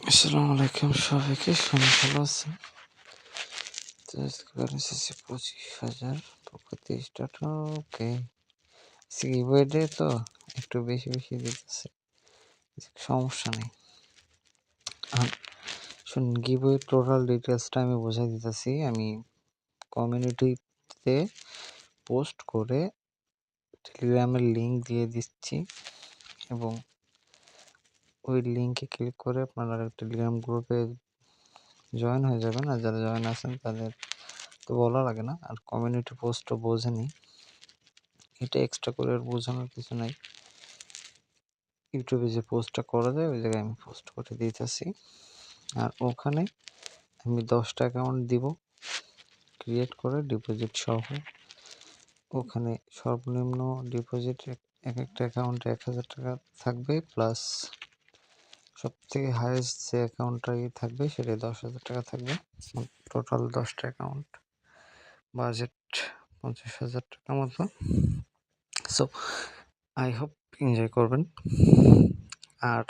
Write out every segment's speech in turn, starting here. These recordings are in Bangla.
আসসালামু আলাইকুম সবাইকে শুনে ভালো আছেন? ব্যালেন্স আছে পঁচিশ হাজার পক্ষ তেইশ টাকা, ওকে। গিভওয়েডে তো একটু বেশি বেশি দিতেছে সমস্যা নেই। শুনুন গিভওয়ে টোটাল ডিটেলসটা আমি বোঝাই দিতেছি। আমি কমিউনিটিতে পোস্ট করে টেলিগ্রামের লিঙ্ক দিয়ে দিচ্ছি এবং ওই লিঙ্কে ক্লিক করে আপনারা টেলিগ্রাম গ্রুপে জয়েন হয়ে যাবেন। আর যারা জয়েন আছেন তাদের তো বলা লাগে না। আর কমিউনিটি পোস্টও বোঝেনি। এটা এক্সট্রা করে বোঝানোর কিছু নাই। ইউটিউবে যে পোস্টটা করা যায়, ওই জায়গায় আমি পোস্ট করে দিতেছি। আর ওখানে আমি দশটা অ্যাকাউন্ট দিব। ক্রিয়েট করে ডিপোজিট সহ। ওখানে সর্বনিম্ন ডিপোজিট এক একটা অ্যাকাউন্টে এক হাজার টাকা থাকবে প্লাস সব থেকে হায়েস্ট যে অ্যাকাউন্টটাই থাকবে সেটাই দশ হাজার টাকা থাকবে। টোটাল দশটা অ্যাকাউন্ট বাজেট পঞ্চাশ হাজার টাকা মতো। সো আই হোপ এনজয় করবেন। আর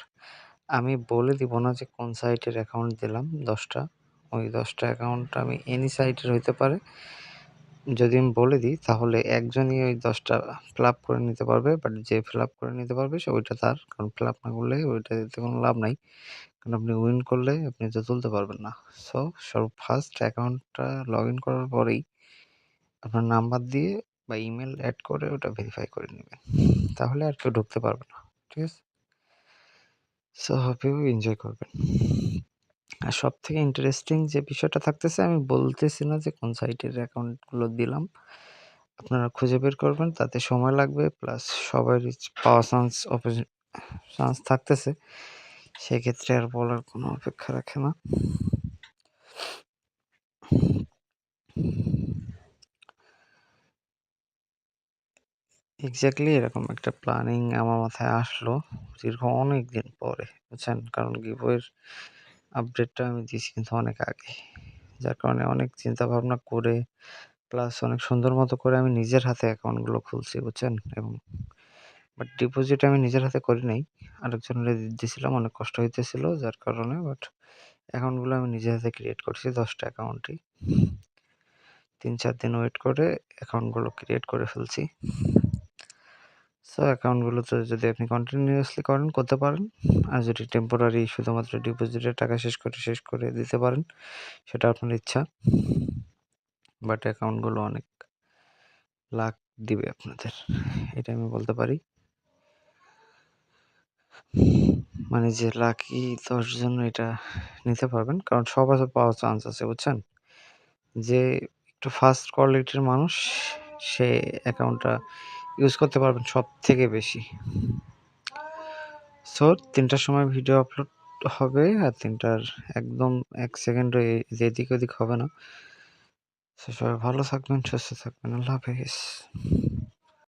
আমি বলে দিব না যে কোন সাইটের অ্যাকাউন্ট দিলাম দশটা ওই দশটা অ্যাকাউন্ট আমি এনি সাইটের হইতে পারে। যদি আমি বলে দিই, তাহলে একজনই ওই দশটা ফিল করে নিতে পারবে বাট যে ফিল করে নিতে পারবে, সে ওইটা তার, কারণ ফিল না করলে ওইটা দিতে কোনো লাভ নাই। কারণ আপনি উইন করলে আপনি তো তুলতে পারবেন না। সো সর্ব ফার্স্ট অ্যাকাউন্টটা লগ ইন করার পরেই আপনার নাম্বার দিয়ে বা ইমেল অ্যাড করে ওটা ভেরিফাই করে নেবেন। তাহলে আর কেউ ঢুকতে পারবে না। ঠিক আছে? সো হোপ এনজয় করবেন। আর সব থেকে ইন্টারেস্টিং যে বিষয়টা থাকতেছে, আমি বলতেছি না যে কোন সাইটের অ্যাকাউন্টগুলো দিলাম। আপনারা খুঁজে বের করবেন, তাতে সময় লাগবে প্লাস সবারই পাওয়া চান্স চান্স থাকতেছে। সেক্ষেত্রে আর বলার কোনো অপেক্ষা রাখে না। এক্স্যাক্টলি এরকম একটা প্ল্যানিং আমার মাথায় আসলো, দীর্ঘ অনেক দিন পরে, বুঝছেন? কারণ গিভওয়ের আপডেটটা আমি দিয়েছি কিন্তু অনেক আগে। যার কারণে অনেক চিন্তা ভাবনা করে প্লাস অনেক সুন্দর মতো করে আমি নিজের হাতে অ্যাকাউন্টগুলো খুলছি, বুঝছেন? এবং বাট ডিপোজিট আমি নিজের হাতে করি নাই। আরেকজনের দিয়েছিলাম অনেক কষ্ট হইতেছিল, যার কারণে বাট অ্যাকাউন্টগুলো আমি নিজের হাতে ক্রিয়েট করছি, দশটা অ্যাকাউন্টই তিন চার দিন ওয়েট করে অ্যাকাউন্টগুলো ক্রিয়েট করে ফেলছি। সো অ্যাকাউন্টগুলোতে যদি আপনি কন্টিনিউয়াসলি করেন, করতে পারেন। আর যদি টেম্পোরারি শুধুমাত্র ডিপোজিটের টাকা শেষ করে শেষ করে দিতে পারেন, সেটা আপনার ইচ্ছা। বাট অ্যাকাউন্টগুলো অনেক লাখ দিবে আপনাদের, এটা আমি বলতে পারি। মানে যে লাকি দশজন এটা নিতে পারবেন, কারণ সবার পাওয়ার চান্স আছে, বুঝছেন? যে একটু ফাস্ট কোয়ালিটির মানুষ, সে অ্যাকাউন্টটা ইউজ করতে পারবেন সব থেকে বেশি। সো তিনটার সময় ভিডিও আপলোড হবে আর তিনটার একদম এক সেকেন্ডও যেদিক ওদিক হবে না। সবাই ভালো থাকবেন, সুস্থ থাকবেন, আল্লাহ হাফেজ।